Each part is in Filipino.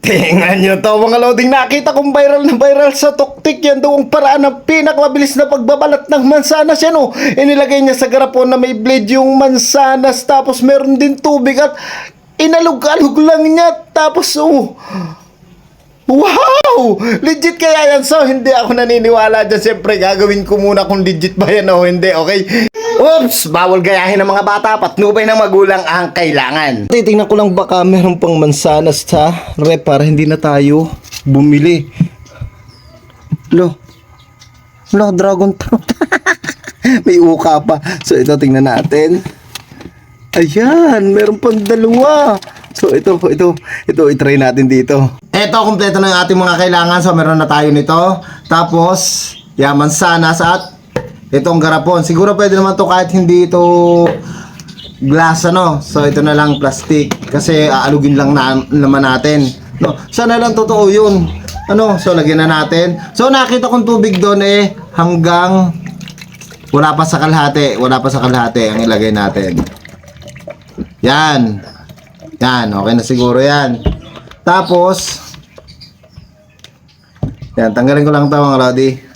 Tingnan nyo to mga loading. Nakita kong viral na viral sa tuktik yan. Daw ang paraan ng pinakamabilis na pagbabalat ng mansanas yan oh. Inilagay niya sa garapon na may blade yung mansanas. Tapos meron din tubig at inalog-alog lang niya. Tapos oh. Wow! Legit kaya yan. So hindi ako naniniwala dyan. Siyempre gagawin ko muna kung legit ba yan o hindi. Okay Oops! Bawal gayahin ng mga bata patnubay ng magulang ang kailangan Titingnan ko lang baka meron pang mansanas sa rep para hindi na tayo bumili Lo Lo, dragon fruit May uka pa So ito tingnan natin Ayan, meron pang dalawa. So ito, ito, ito, itry natin dito. Ito, kompleto na yung ating mga kailangan. So meron na tayo nito. Tapos, yaman sana at itong garapon. Siguro pwede naman to kahit hindi ito glass ano. So ito na lang plastic. Kasi aalugin lang na, naman natin. No, sana lang totoo yun. Ano, so lagyan na natin. So nakita kong tubig doon eh hanggang wala pa sa kalahati. Wala pa sa kalahati ang ilagay natin. Yan. Yan, okay na siguro yan. Tapos, yan, tanggalin ko lang ito mga lodi.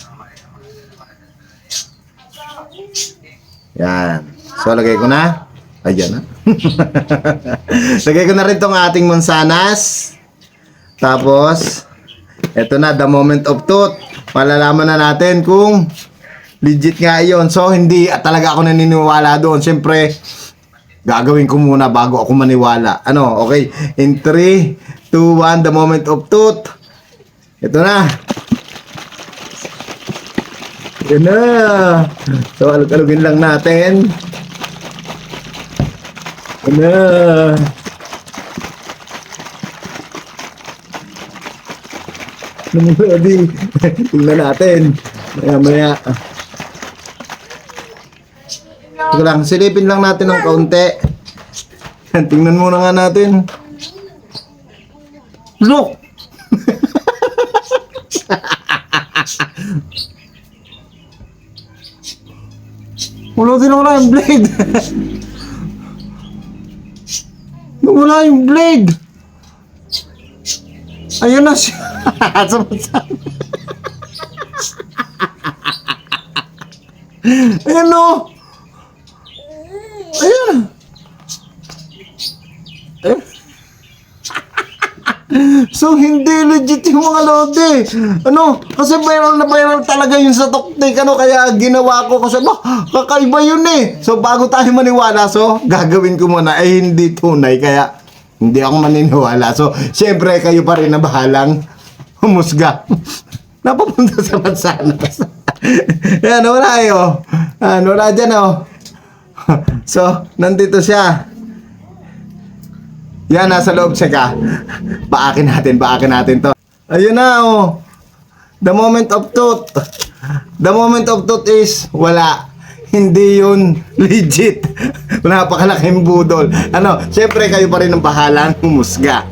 Yan. So, lagay ko na. Ayan na. lagay ko na rin tong ating mansanas. Tapos, eto na, the moment of truth. Malalaman na natin kung legit nga yon So, hindi talaga ako naniniwala doon. Siyempre, gagawin ko muna bago ako maniwala. Ano, okay? In 3, 2, 1, the moment of truth. Ito na. Ito na. So, alug-alugin lang natin. Ito na. Namumadi. Tingnan natin. Maya maya. Ito lang, silipin lang natin ng kaunti. Tingnan muna nga natin. Look! Wala din wala yung blade. Wala yung blade. Ayun na siya. Sama-sama. Ayun no. Ayun. Eh? So, hindi legit yung mga lode. Ano? Kasi viral na viral talaga yun sa tuktik. Ano? Kaya ginawa ko kasi, bah, kakaiba yun eh. So, bago tayo maniwala, so, gagawin ko muna. Eh, hindi tunay. Kaya, hindi ako maniniwala. So, syempre, kayo pa rin na bahalang humusga. Napapunta sa mansanas. Yan, wala eh, oh. Yan, wala dyan, oh. so, nandito siya. Yan, nasa loob siya ka. Paakin natin, paakin natin to. Ayun na, oh. The moment of truth. The moment of truth is, wala. Hindi yun legit. Napakalaking budol. Ano, syempre kayo pa rin ang bahalang humusga.